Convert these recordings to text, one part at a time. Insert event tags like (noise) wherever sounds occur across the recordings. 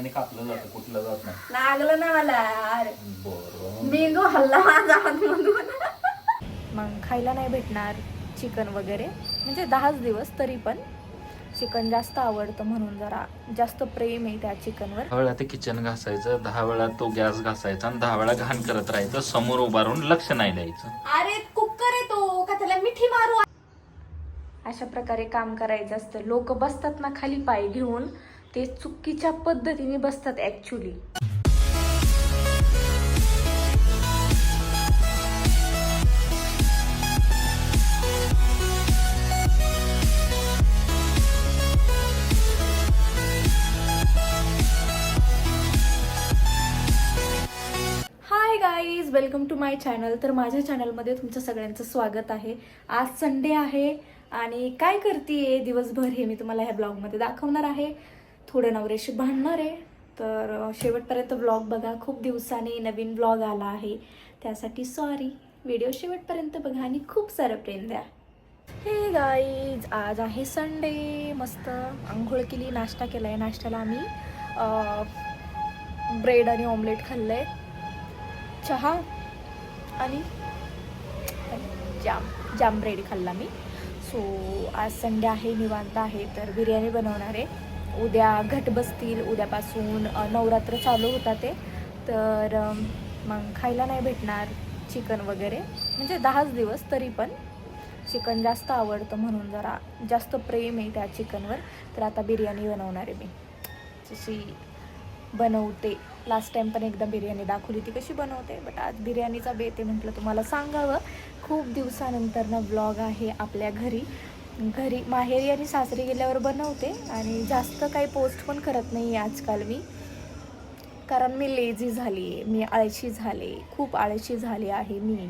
बिर्याणी कापलं जातं कुठलं जात नाही. लागलं ना मला अरे बरं. मेंदू हल्ला माझा आतमधून. मग खायला नाही भेटणार चिकन वगैरे. म्हणजे दहाच दिवस तरी पण चिकन जास्त आवडतं म्हणून जरा जास्त प्रेम आहे त्या चिकनवर. दहा वेळा ते किचन घासायचं दहा वेळा तो गॅस घासायचा आणि दहा वेळा घाण करत राहायचं समोर उभारून लक्ष नाही द्यायचं. अरे कुकर आहे तो. का त्याला मिठी मारू? अशा प्रकारे काम करायचं असतं. लोक बसतात ना खाली पाय घेऊन. ते चुकीच्या पद्धतीने बसतात actually hi guys welcome to my channel तर माझ्या चॅनलमध्ये तुमचं सगळ्यांचं स्वागत आहे. आज संडे आहे आणि काय करते दिवसभर हे मी तुम्हाला ह्या ब्लॉगमध्ये दाखवणार आहे. थोडं नवऱ्याशी भांडणार आहे. तर शेवटपर्यंत ब्लॉग बघा. खूप दिवसांनी नवीन ब्लॉग आला आहे. त्यासाठी सॉरी व्हिडिओ शेवटपर्यंत बघा आणि खूप सारं प्रेम द्या. हे गाईज आज आहे संडे मस्त आंघोळ केली नाश्ता केला आहे नाश्त्याला आम्ही ब्रेड आणि ऑमलेट खाल्लं आहे चहा आणि जाम जाम ब्रेड खाल्ला मी. सो आज संडे आहे निवांत आहे. तर बिर्याणी बनवणार आहे. उद्या घट बसतील उद्यापासून नवरात्र चालू होता ते. तर मग खायला नाही भेटणार चिकन वगैरे. म्हणजे दहाच दिवस तरी पण चिकन जास्त आवडतं म्हणून जरा जास्त प्रेम आहे त्या चिकनवर. तर आता बिर्याणी बनवणार आहे मी. जशी बनवते. लास्ट टाइम पण एकदा बिर्याणी दाखवली ती कशी बनवते बट आज बिर्याणीचा बेत आहे म्हटलं तुम्हाला सांगावं. खूप दिवसानंतर ना ब्लॉग आहे आपल्या घरी. घरी माहेरी आणि सासरी गेल्यावर बनवते आणि जास्त काही पोस्ट पण करत नाही आजकाल मी. कारण मी लेझी झाली आहे मी आळशी झाले खूप आळशी झाली आहे मी.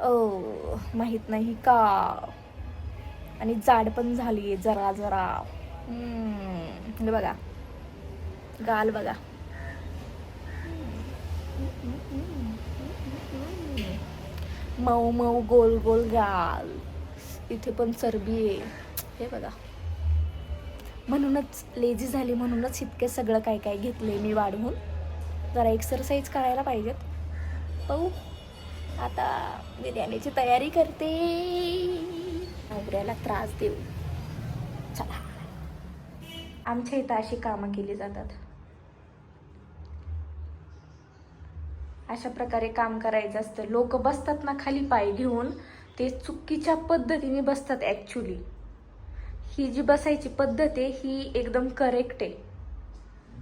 ओ माहीत नाही का? आणि जाड पण झाली आहे जरा जरा. बघा. गाल बघा. मऊ मऊ गोल गोल गाल. इथे पण चरबी आहे. हे बघा. म्हणूनच लेझी झाली म्हणूनच इतके सगळं काय काय घेतले मी वाढवून. जरा एक्सरसाइज करायला पाहिजेत. पाहू. आता बिर्याणीची तयारी करते. नवऱ्याला त्रास देऊ. चला. आमच्या इथं अशी कामं केली जातात. अशा प्रकारे काम करायचं असतं. लोक बसतात ना खाली पाय घेऊन. ते चुकीच्या पद्धतीने बसतात ऍक्च्युली ही जी बसायची पद्धत आहे ही एकदम करेक्ट आहे.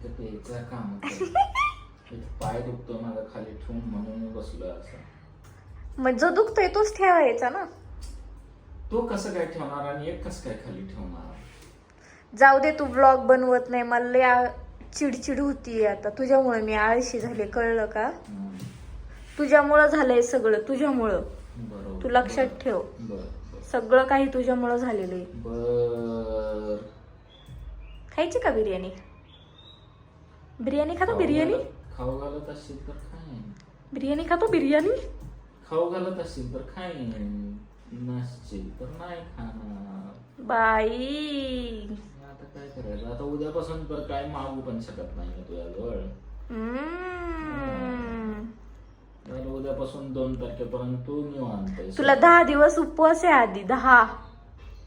ते प्यायचं काम (laughs) पाय दुखतो माझा खाली ठेवून म्हणून मी बसलोय असं. मग जो दुखतोय तोच ठेवायचा ना. तो कसं काय ठेवणार आणि एक कसं काय खाली ठेवणार? जाऊ दे तू ब्लॉग बनवत नाही मला चिडचिड होतीये आता. तुझ्यामुळे मी आळशी झाले कळलं का. तुझ्यामुळं झालंय सगळं तुझ्यामुळं. तू लक्षात ठेव. सगळं काही तुझ्यामुळं झालेलं आहे. बर. खायची का बिर्याणी? बिर्याणी खातो बिर्याणी? खाऊ घालत असशील तर बिर्याणी खातो बिर्याणी? खाऊ घालत असशील तर खाईन. नसशील तर नाही खाणार. बाई. आता काय करायचं? आता उद्यापासून तर काय मागू पण शकत नाही तुझ्याजवळ. तर उद्यापासून दोन तारखेपर्यंत तू निवांत आहेस. तुला दहा दिवस उपवास आहे आधी दहा.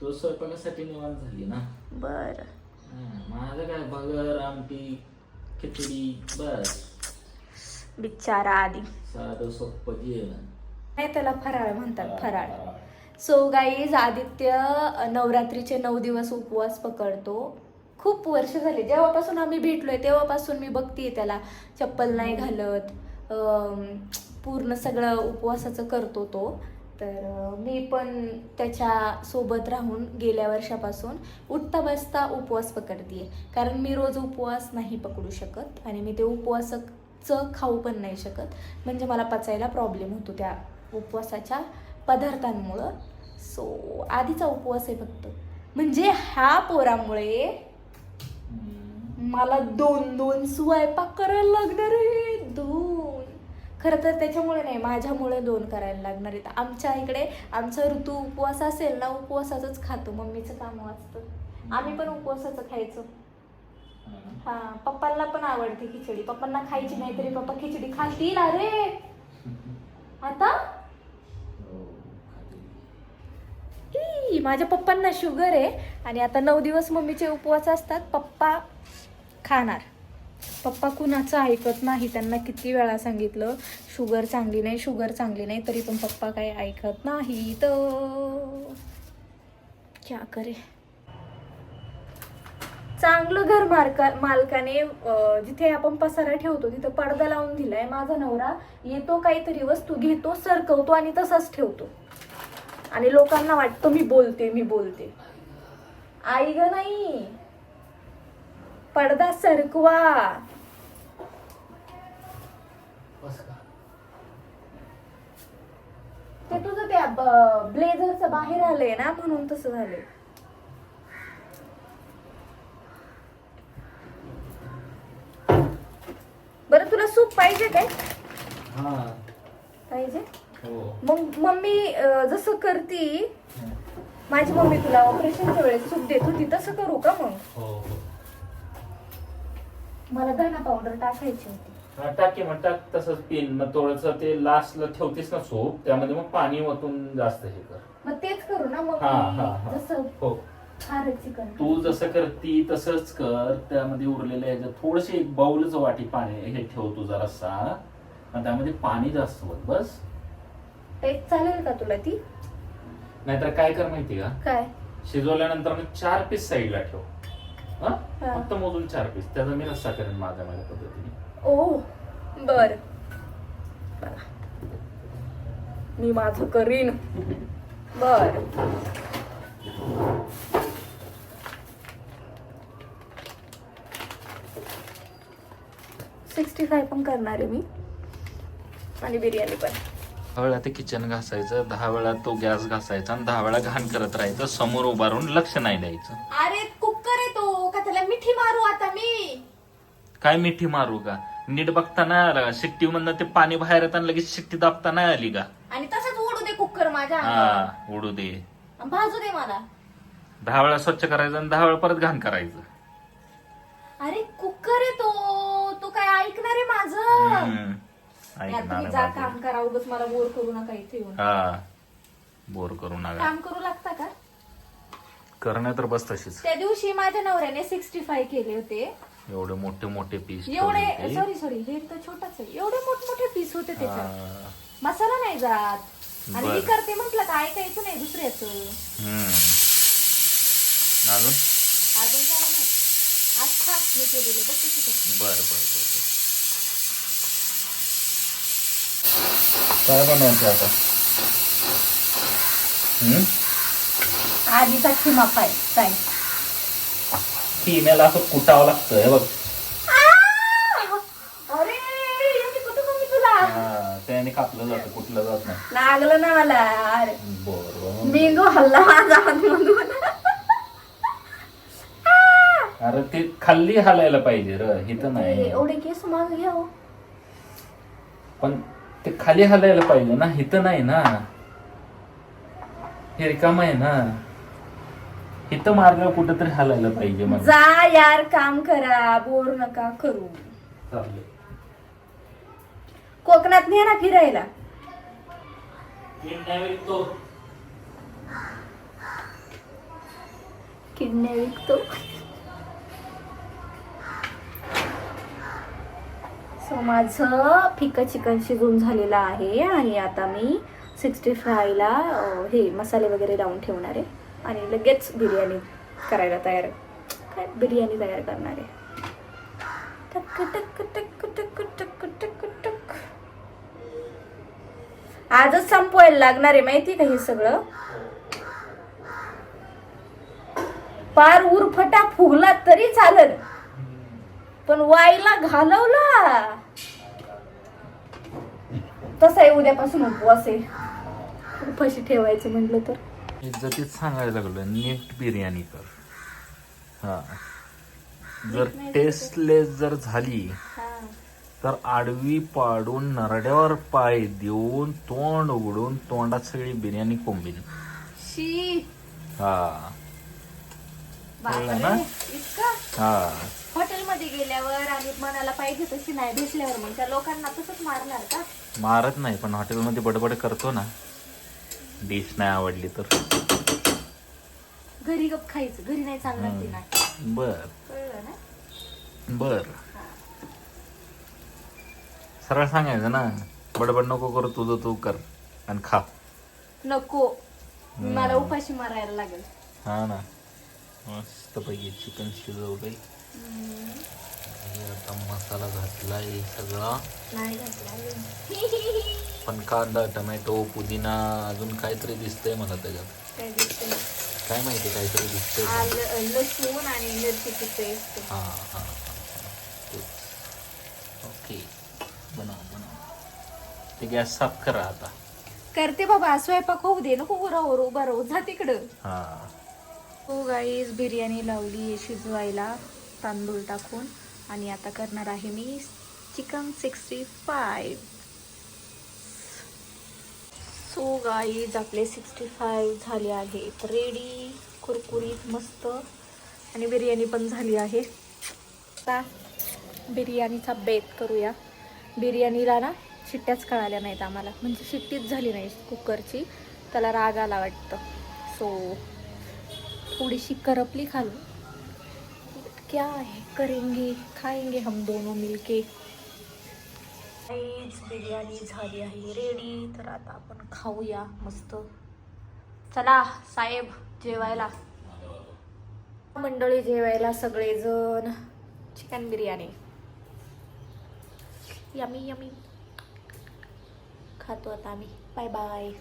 तू स्वयंपाकासाठी निवांत झाली ना? बर. हा, माझं काय भगर आमटी खिचडी बस. बिचारा आधी. साधं सोपं जेवण. नाही त्याला फराळ म्हणतात फराळ. सो गाईज आदित्य नवरात्रीचे नऊ दिवस उपवास पकडतो. खूप वर्ष झाले जेव्हापासून आम्ही भेटलोय तेव्हापासून मी बघतीये त्याला. चप्पल नाही घालत. पूर्ण सगळं उपवासाचं करतो तो. तर मी पण त्याच्या सोबत राहून गेल्या वर्षापासून उठता बसता उपवास पकडतीये. कारण मी रोज उपवास नाही पकडू शकत आणि मी ते उपवासाचं खाऊ पण नाही शकत. म्हणजे मला पचायला प्रॉब्लेम होतो त्या उपवासाच्या पदार्थांमुळं. सो आधीचा उपवास आहे फक्त. म्हणजे ह्या पोरामुळे. मला दोन दोन स्वयंपाक करायला लागणार आहे. दोन खरं तर त्याच्यामुळे नाही माझ्यामुळे दोन करायला लागणार आहेत. आमच्या इकडे आमचा ऋतू उपवास असेल ना उपवासाचंच खातो. मम्मीचं काम वाचतं. आम्ही पण उपवासाचं खायचो. हा. पप्पांना पण आवडते खिचडी. पप्पांना खायची नाही तरी पप्पा खिचडी खातील. अरे! आता? माझ्या पप्पांना शुगर आहे आणि आता नऊ दिवस मम्मीचे उपवास असतात. पप्पा खाणार. पप्पा कुणाचं ऐकत नाही? त्यांना किती वेळा सांगितलं शुगर चांगली नाही शुगर चांगली नाही तरी पण पप्पा काही ऐकत नाही तर क्या करे? चांगलं घर मालका मालकाने जिथे आपण पसारा ठेवतो तिथं पडदा लावून दिलाय. माझा नवरा येतो काहीतरी वस्तू घेतो सरकवतो आणि तसाच ठेवतो. आणि लोकांना वाटतं मी बोलते मी बोलते. आई ग नाही. पडदा सरकवा? ते तुझं त्या ब्लेझरचं बाहेर आलंय ना म्हणून तसं झालंय. बरं तुला सूप पाहिजे काय? हा. पाहिजे? हो. मग मम्मी जसं करती माझी मम्मी तुला ऑपरेशनच्या वेळेस सूप देत होती तसं करू का मग? हो हो. मला धना पावडर टाकायची होती. हा टाकी मग टाक तसंच पिन मग थोडस ते लास्टला ठेवतेस ना सूप त्यामध्ये मग पाणी ओतून जास्त हे कर. मग तेच करू ना मग हा, हा, हा. जसं हो. चिकन. तू जसं करती तसंच कर त्यामध्ये उरलेल्या ह्याच्यात थोडीशी एक बाउलच वाटी पाणी हे ठेव तू जरासा. आणि त्यामध्ये पाणी जास्त होत बस. टेस्ट चालेल का तुला ती? नाहीतर काय कर माहिती का? काय? शिजवल्यानंतर मग चार पीस साईडला ठेव. हा? हा. फक्त मोजून चार पीस त्याचा मी रस्सा करेन माझ्या माझ्या पद्धतीने. ओ बर. मी माझं करीन. बर. सिक्स्टी फाय पण करणार आहे मी. आणि बिर्याणी पण. दहा वेळा ते किचन घासायचं दहा वेळा तो गॅस घासायचा आणि दहा वेळा घाण करत राहायचं समोर उभारून लक्ष नाही द्यायचं. अरे कुकर आहे तो का त्याला मिठी मारू आता मी. काय मिठी मारू का नीट बघता नाही आला शिट्टी मधनं ते पाणी बाहेर येताना लगेच शिट्टी दाबता नाही आली का? आणि तसंच ओढू दे कुकर माझ्या अंगावर. हा उडू दे. आणि भाजू दे मला. दहा वेळा स्वच्छ करायचं आणि दहा वेळा परत घाण करायचं. अरे कुकर आहे तो. तो काय ऐकणार आहे माझं? हम्म. तुम्ही जा बाबू. काम करा. उगाच मला बोर करू नका इथे येऊन. हा. बोर करू नका. काम करू लागता का? करण्या तर बस तशीच. त्या दिवशी माझ्या नवऱ्याने सिक्स्टी फाय केले होते. एवढे मोठे मोठे पीस एवढे सॉरी सॉरी हे तर छोटाच आहे. एवढे मोठमोठे पीस होते त्याच्यात. मसाला नाही जात. आणि मी. करते म्हटलं का ऐकायचं नाही दुसऱ्याचं. अजून? अजून काय नाही. आज खा मी केलेले बघ कशी करते. बर बर बर बर. काय बनवायचं आता? हम्म? आधीचा खिमा पाय काय फिमेल असं कुटावं लागतं हे बघ. अरे एवढी कुठं कमी तुला? हा, त्याने कापलं जातं कुठलं जात नाही. लागलं ना मला अरे. बर मेंदू हल्ला माझा अरे ते खाल्ली हालायला पाहिजे र हे तर नाही. एवढे केस माग घ्या हो. पण ते खाली हालायला पाहिजे ना हिथं नाही ना. हे रिकाम आहे ना. इथं मार्ग कुठेतरी हालायला पाहिजे मग जा यार काम करा. बोर नका करू. कोकणात नाही ना फिरायला. किडण्या विकतो सो माझं फिकं चिकन शिजून झालेलं आहे आणि आता मी सिक्स्टी फ्रायला हे मसाले वगैरे लावून ठेवणार. आहे आणि लगेच बिर्याणी करायला तयार. काय बिर्याणी तयार करणार? आहे टक टक टक टक टक टक टक आजच संपवायला लागणार आहे माहिती का हे सगळं? पार उरफटा फुगला तरी चालल. पण वाईला घालवला. तसं आहे उद्यापासून उपवास आहे. उपाशी ठेवायचं म्हटलं तर. इज्जतीत सांगायला लागलं नीट बिर्याणी कर. हा. जर टेस्टलेस जर झाली तर आडवी पाडून नरड्यावर पाय देऊन तोंड उघडून तोंडात सगळी बिर्याणी कोंबीन. शी. हा. कळलं ना? हा. हॉटेलमध्ये मध्ये गेल्यावर आणि मनाला पाहिजे तशी नाही भेटल्यावर मग त्या लोकांना तसंच मारणार का? मारत नाही पण हॉटेलमध्ये बडबड करतो ना. डिश नाही आवडली तर. घरी गप खायचं घरी नाही ती नाही बर. कळलं ना? बर. सरळ सांगायचं ना बडबड नको करू तुझं तू कर आणि खा. नको. मला उपाशी मारायला लागेल. हा ना. मस्त पैकी चिकन शिजवलंय आणि आता मसाला घातलाय सगळा. नाही घातला (laughs) पण कांदा टमॅटो पुदिना अजून काहीतरी दिसतंय मला त्याच्यात. काय दिसतंय? काय माहिती काहीतरी दिसतंय आलं लसूण आणि मिरचीची पेस्ट. हा हा हा, हा. ओके. बनव बनव. ते गॅस साफ करा आता. करते बाबा स्वयंपाक होऊ दे. नको उरावर उभा राहू. जा तिकडं. हा. हो गाईज बिर्याणी लावली आहे शिजवायला. तांदूळ टाकून. आणि आता करणार आहे मी chicken sixty five so guys आपले सिक्स्टी फाय झाले आहे. रेडी कुरकुरीत मस्त. आणि बिर्याणी पण झाली आहे. आता बिर्याणीचा बेत करूया. बिर्याणीला ना शिट्ट्याच कळाल्या नाहीत आम्हाला. म्हणजे शिट्टीच झाली नाही कुकरची. त्याला राग आला वाटतं. सो थोडीशी करपली खा क्या है करेंगे खाएंगे हम दोनों मिलके. काहीच बिर्याणी झाली आहे रेडी तर आता आपण खाऊया मस्त. चला साहेब जेवायला. मंडळी जेवायला सगळेजण. चिकन बिर्याणी. यमी यमी खातो आता आम्ही. Bye bye